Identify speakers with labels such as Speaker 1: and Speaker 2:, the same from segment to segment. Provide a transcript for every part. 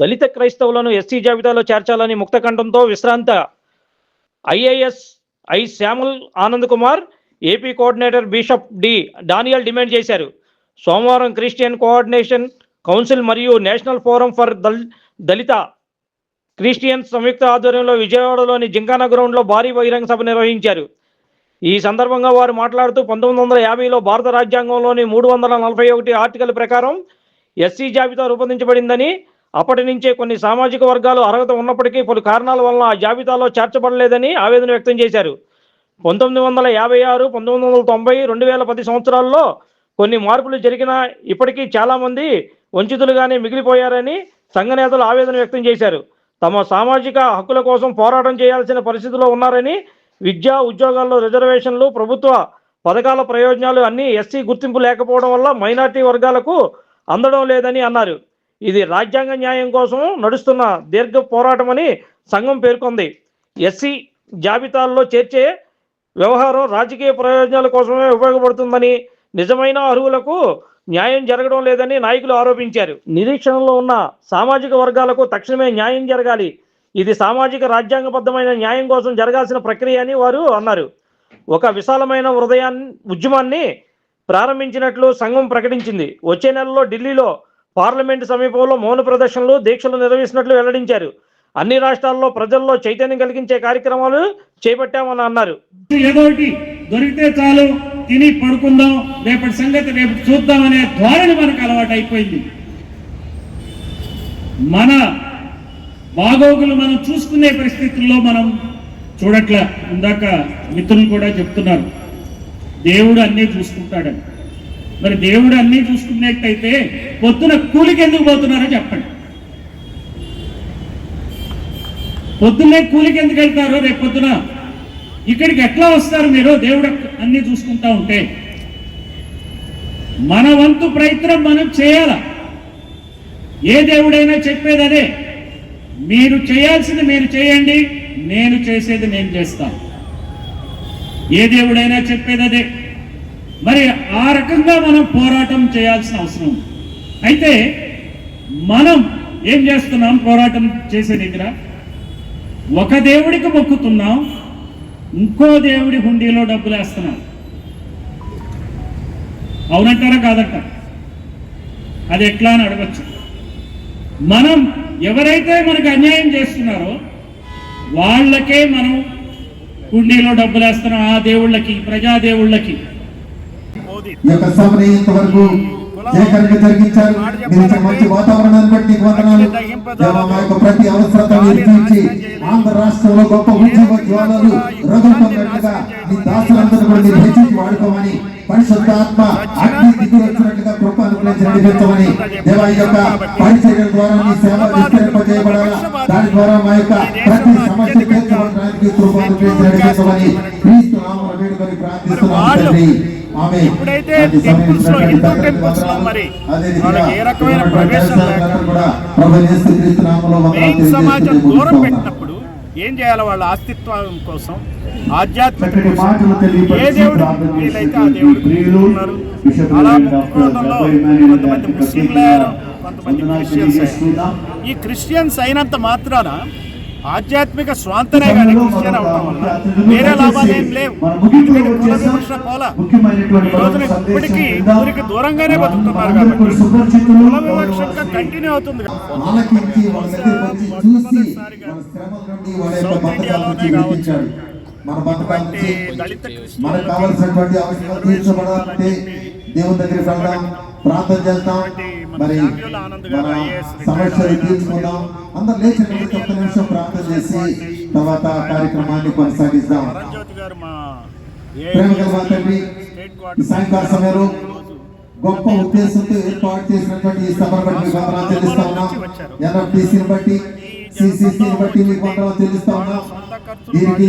Speaker 1: దళిత క్రైస్తవులను ఎస్సీ జాబితాలో చేర్చాలని ముక్తకంఠంతో విశ్రాంత IAS I Shyamal Anand Kumar AP coordinator bishop D Daniel demand చేశారు. సోమవారం క్రిస్టియన్ కోఆర్డినేషన్ కౌన్సిల్ మరియు నేషనల్ ఫోరం ఫర్ దల్ దళిత క్రిస్టియన్స్ సంయుక్త ఆధ్వర్యంలో విజయవాడలోని జింకానా గ్రౌండ్లో భారీ బహిరంగ సభ నిర్వహించారు. ఈ సందర్భంగా వారు మాట్లాడుతూ పంతొమ్మిది వందల యాభైలో భారత రాజ్యాంగంలోని మూడు వందల నలభై ఒకటి ఆర్టికల్ ప్రకారం ఎస్సీ జాబితా రూపొందించబడిందని అప్పటి నుంచే కొన్ని సామాజిక వర్గాలు అర్హత ఉన్నప్పటికీ పలు కారణాల వలన ఆ జాబితాలో చేర్చబడలేదని ఆవేదన వ్యక్తం చేశారు. పంతొమ్మిది వందల యాభై ఆరు పంతొమ్మిది వందల తొంభై రెండు వేల పది సంవత్సరాల్లో కొన్ని మార్పులు జరిగినా ఇప్పటికీ చాలామంది వంచితులుగానే మిగిలిపోయారని సంఘ నేతలు ఆవేదన వ్యక్తం చేశారు. తమ సామాజిక హక్కుల కోసం పోరాటం చేయాల్సిన పరిస్థితిలో ఉన్నారని విద్యా ఉద్యోగాల్లో రిజర్వేషన్లు ప్రభుత్వ పథకాల ప్రయోజనాలు అన్నీ ఎస్సీ గుర్తింపు లేకపోవడం వల్ల మైనార్టీ వర్గాలకు అందడం లేదని అన్నారు. ఇది రాజ్యాంగ న్యాయం కోసం నడుస్తున్న దీర్ఘ పోరాటమని సంఘం పేర్కొంది. ఎస్సీ జాబితాల్లో చేర్చే వ్యవహారం రాజకీయ ప్రయోజనాల కోసమే ఉపయోగపడుతుందని నిజమైన అర్హులకు న్యాయం జరగడం లేదని నాయకులు ఆరోపించారు. నిరీక్షణలో ఉన్న సామాజిక వర్గాలకు తక్షణమే న్యాయం జరగాలి. ఇది సామాజిక రాజ్యాంగబద్ధమైన న్యాయం కోసం జరగాల్సిన ప్రక్రియ అని వారు అన్నారు. ఒక విశాలమైన హృదయాన్ని ఉద్యమాన్ని ప్రారంభించినట్లు సంఘం ప్రకటించింది. వచ్చే నెలలో ఢిల్లీలో పార్లమెంటు సమీపంలో మౌన ప్రదర్శనలు దీక్షలు నిర్వహిస్తున్నట్లు వెల్లడించారు. అన్ని రాష్ట్రాల్లో ప్రజల్లో చైతన్యం కలిగించే కార్యక్రమాలు చేపట్టామని అన్నారు.
Speaker 2: ఏదోటి దొరికితే చాలు తిని పడుకుందాం రేపటి సంగతి రేపు చూద్దాం అనే ధోరణి మనకు అలవాటు అయిపోయింది మన బాగోగులు మనం చూసుకునే పరిస్థితుల్లో మనం చూడట్లే. ఇందాక మిత్రులు కూడా చెప్తున్నారు. దేవుడు అన్నీ చూసుకుంటాడని. మరి దేవుడు అన్నీ చూసుకునేట్టయితే పొద్దున కూలికి ఎందుకు పోతున్నారో చెప్పండి. పొద్దున్నే కూలికి ఎందుకు వెళ్తారో రేపు పొద్దున? ఇక్కడికి ఎట్లా వస్తారు మీరు? దేవుడు అన్ని చూసుకుంటా ఉంటే. మన వంతు ప్రయత్నం మనం చేయాల? ఏ దేవుడైనా చెప్పేది అదే. మీరు చేయాల్సింది మీరు చేయండి నేను చేసేది నేను చేస్తాను. ఏ దేవుడైనా చెప్పేది అదే. మరి ఆ రకంగా మనం పోరాటం చేయాల్సిన అవసరం ఉంది. అయితే మనం ఏం చేస్తున్నాం? పోరాటం చేసే దగ్గర ఒక దేవుడికి మొక్కుతున్నాం ఇంకో దేవుడి హుండీలో డబ్బులు వేస్తున్నాం అవునంటారా కాదంట అది ఎట్లా అని అడగచ్చు. మనం ఎవరైతే మనకు అన్యాయం చేస్తున్నారో వాళ్ళకే మనం హుండీలో డబ్బులు వేస్తున్నాం ఆ దేవుళ్ళకి ప్రజాదేవుళ్ళకి.
Speaker 3: ఈ యొక్క సభని ఇంతవరకు జయకరంగా జరిగించారు. మీరు మంచి వాతావరణాన్ని బట్టి నీకు వందనాలు. మా యొక్క ప్రతి అవసరత మీరు తీర్చి ఆంధ్ర రాష్ట్రంలో గొప్ప ఉద్యమ జ్వాలలు రగులుతున్నట్లుగా నీ దాసులందరూ కూడా మీరు హెచ్చించి వాడుకోమని పరిశుద్ధ ఆత్మ అగ్ని దిగులు వచ్చినట్లుగా కృప అనుగ్రహించి నడిపించమని దేవా ఈ యొక్క పరిచర్యల ద్వారా నీ సేవ విస్తరింపజేయబడాలా? దాని ద్వారా మా యొక్క ప్రతి సమస్య తీర్చబడడానికి కృప అనుగ్రహించి నడిపించమని క్రీస్తు నామమున వేడుకొని ప్రార్థిస్తున్నాము
Speaker 4: లో హిందూ లో
Speaker 3: వందనాలు.
Speaker 4: మరి వాళ్ళకి ఏ రకమైన ప్రవేశం లేక సమాజం దూరం. పెట్టినప్పుడు ఏం చేయాలి వాళ్ళ అస్తిత్వం కోసం ఆధ్యాత్మిక కోసం ఏ దేవుడు వీలైతే ఆ దేవుడు ఉన్నారు అలా కొంతమంది ముస్లింలు క్రిస్టియన్స్ ఈ క్రిస్టియన్స్ అయినంత మాత్రాన ఆధ్యాత్మిక స్వాంతనే కానీ క్రిస్టియన్ అవడం వల్ల వేరే లాభాలు ఏం లేవు. ఎందుకంటే కుల పోలా ఈ రోజున ఇప్పటికీ. ఊరికి దూరంగానే బతుకుతున్నారు కాబట్టి కుల కంటిన్యూ అవుతుంది సౌత్ ఇండియాలోనే
Speaker 3: విడిపించాడు మన మనకు కావలసినటువంటి అవసరం తీర్చబడాలంటే దేవుని దగ్గరికి వెళ్దాం. ప్రార్థన చేద్దాం. మరి సమస్యలు తీర్చుకుందాం అందరు లేచి ఒక్క నిమిషం ప్రార్థన చేసి తర్వాత కార్యక్రమాన్ని కొనసాగిద్దాం.
Speaker 4: పరంజ్యోతి గారు మా
Speaker 3: ప్రేమ గల మా తండ్రి
Speaker 4: స్టేట్
Speaker 3: ఈ సాయంకాల సమయంలో గొప్ప ఉద్దేశంతో ఏర్పాటు చేసినటువంటి ఈ సభను బట్టి మీకు చెల్లిస్తా ఉన్నాం. ఎన్ఎఫ్టీసీని బట్టి సిసిసిని బట్టి మీకు వందనాలు చెల్లిస్తా ఉన్నాం దీనికి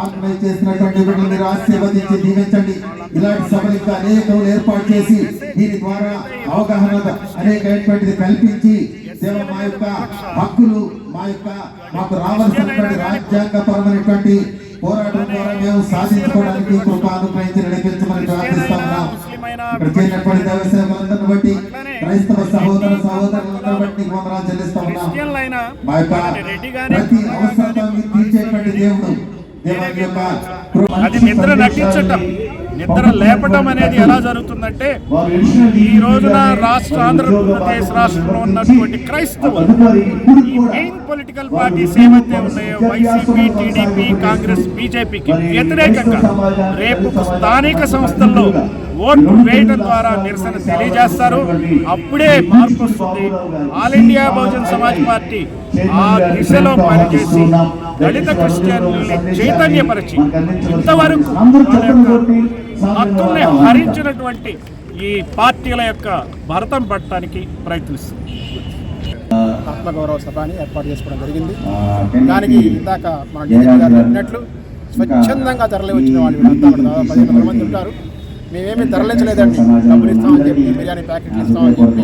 Speaker 3: ఆర్గనైజ్ చేసినటువంటి వీటిని మీరు ఆశీర్వదించి దీవించండి. ఇలాంటి సభలు ఇంకా అనేకలు ఏర్పాటు చేసి దీని ద్వారా అవగాహన అనేకమైనటువంటిది కల్పించి మా యొక్క హక్కులు మా యొక్క మాకు రావాల్సినటువంటి రాజ్యాంగపరమైనటువంటి
Speaker 4: పోరాటం ద్వారా మేము సాధించుకోవడానికి కృప అనుగ్రహించి నడిపించమని ప్రార్థిస్తా ఉన్నాం
Speaker 2: ముస్లిం అయినా
Speaker 4: ఇక్కడ చేరినటువంటి దైవ సేవకులందరిని బట్టి క్రైస్తవ సహోదర సహోదరులందరిని బట్టి వందనాలు చెల్లిస్తా ఉన్నాం మా యొక్క ప్రతి అవసరత తీర్చేటువంటి దేవుడు దేవుని యొక్క
Speaker 2: అది నిద్ర నటించటం నిద్ర లేపటం అనేది ఎలా జరుగుతుందంటే ఈ రోజున రాష్ట్ర ఆంధ్రప్రదేశ్ రాష్ట్రంలో ఉన్నటువంటి క్రైస్తవులు ఈ మెయిన్ పొలిటికల్ పార్టీస్ ఏవైతే ఉన్నాయో వైసీపీ టీడీపీ కాంగ్రెస్ బీజేపీకి వ్యతిరేకంగా రేపు స్థానిక సంస్థల్లో ఓట్లు వేయడం ద్వారా నిరసన తెలియజేస్తారు. అప్పుడే మార్పు వస్తుంది. All India Bahujan Samaj party ఆ దిశలో పనిచేసి దళిత క్రిస్టియన్ చైతన్యపరిచి ఇంతవరకు హక్కుల్ని హరించినటువంటి ఈ పార్టీల యొక్క భరతం పట్టడానికి ప్రయత్నిస్తుంది.
Speaker 5: ఆత్మగౌరవ సభని ఏర్పాటు చేసుకోవడం జరిగింది. దానికి ఇందాక మన డీజీపీ గారు చెప్పినట్లు స్వచ్ఛందంగా తరలి వచ్చిన వాళ్ళు వీళ్ళంతా కూడా దాదాపు పదిహేను వందల మంది ఉంటారు. మేమేమి తరలించలేదండి డబ్బులు ఇస్తామని చెప్పి బిర్యానీ ప్యాకెట్లు ఇస్తామని చెప్పి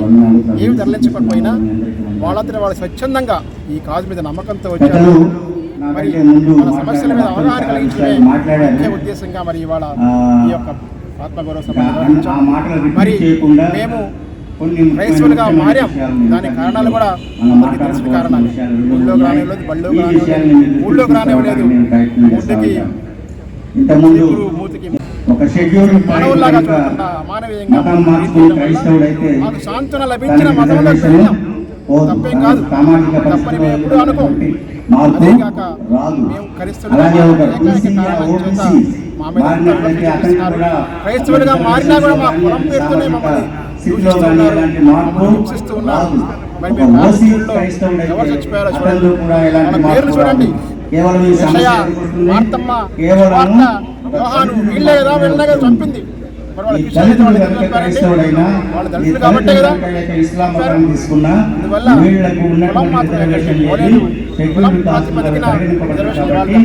Speaker 5: ఏమి తరలించకపోయినా వాళ్ళంతటా వాళ్ళు స్వచ్ఛందంగా ఈ కాజు మీద నమ్మకంతో వచ్చారు. మరి మన సమస్యల మీద అవగాహన ముఖ్య ఉద్దేశంగా మరి ఇవాళ ఈ యొక్క ఆత్మగౌరవ సభ మరి మేము రైతులుగా మారాం. దానికి కారణాలు కూడా అందరికీ తెలిసిన కారణాలు. ఊళ్ళో రానివ్వలేదు బళ్ళో రానివ్వలేదు ఊళ్ళో రానివ్వలేదు ఊళ్ళకి
Speaker 4: ఇంతకుముందు
Speaker 5: చీపురు మూతికి
Speaker 4: ఒక షెడ్యూల్
Speaker 5: చూడకుండా మానవీయంగా మాకు సాంత్వన లభించిన వెళ్ళాం తప్పేం కాదు. తప్పని మేము ఎప్పుడు అనుకోం. అదేగాక మేము క్రైస్తవులుగా మా మీద క్రైస్తవులుగా మారినా కూడా పేరుతోనే మమ్మల్ని దూషిస్తూ ఉన్నారు. మమ్మల్ని హింసిస్తూ. మరి మేము రాజకీయాల్లో ఎవరు చచ్చిపోయారో చూడండి. పేర్లు
Speaker 4: మార్పు
Speaker 5: చూడండి.
Speaker 4: కేవలం
Speaker 5: వార్త, యోహాను వీళ్ళే కదా చంపింది.
Speaker 4: ఈ కనుక క్రైస్తవుడైనా ఈ కనుక ఇస్లాం మతం తీసుకున్నా ఉన్నటువంటి రిజర్వేషన్. లేదు షెడ్యూల్ కాబట్టి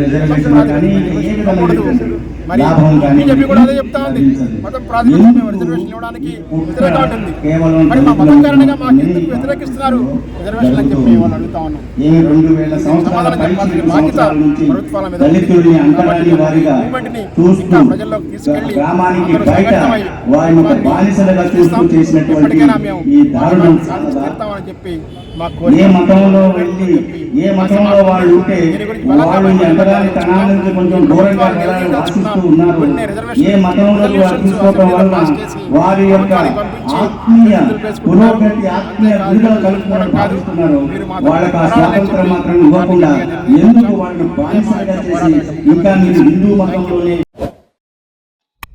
Speaker 4: రిజర్వేషన్ కానీ ఏ. విధమైన
Speaker 5: మరి
Speaker 4: లాభం కానీ
Speaker 5: బీజేపీ కూడా అదే చెప్తా ఉంది
Speaker 4: లభించదు.
Speaker 5: మతం ప్రాతిపదికన మేము
Speaker 4: ఎందుకు
Speaker 5: రిజర్వేషన్ ఇవ్వడానికి
Speaker 4: పుట్ట
Speaker 5: వ్యతిరేకం ఉంటుంది
Speaker 4: కేవలం
Speaker 5: మరి మా మతం
Speaker 4: దళితులకు
Speaker 5: కారణంగా మాకు ఎందుకు. వ్యతిరేకిస్తున్నారు రిజర్వేషన్ అని చెప్పి వాళ్ళు అడుగుతా ఉన్నాం
Speaker 4: ఈ రెండు వేల సంవత్సరాల
Speaker 5: సమాధానం చెప్పాల్సిన
Speaker 4: పైచిలుకు
Speaker 5: బాధ్యత
Speaker 4: సంవత్సరాల నుంచి
Speaker 5: ప్రభుత్వాల మీద
Speaker 4: దళితుల్ని
Speaker 5: ఉంది.
Speaker 4: అంటరాని
Speaker 5: కాబట్టి
Speaker 4: వారిగా
Speaker 5: మూవ్మెంట్ని
Speaker 4: చూస్తూ
Speaker 5: ఇంకా ప్రజల్లోకి తీసుకెళ్ళి
Speaker 4: గ్రామానికి బయట వారిని ఒక బానిసలుగా చూస్తూ. చేసినటువంటి ఈ దారుణం ఏ మతంలో వెళ్ళి ఏ మతంలో వాళ్ళు ఉంటే వాళ్ళు ఈ అంతరాని తనానికి కొంచెం దూరంగా వెళ్ళాలని ఆశిస్తూ ఉన్నారు. ఏ మతంలో వారు తీసుకోవడం వలన వారి యొక్క ఆత్మీయ పురోగతి ఆత్మీయ విడుదల కలుపుకోవడం భావిస్తున్నారు. వాళ్ళకి ఆ స్వాతంత్రం మాత్రం ఇవ్వకుండా ఎందుకు వాళ్ళని బానిసలుగా చేసి ఇంకా మీరు హిందూ మతంలోనే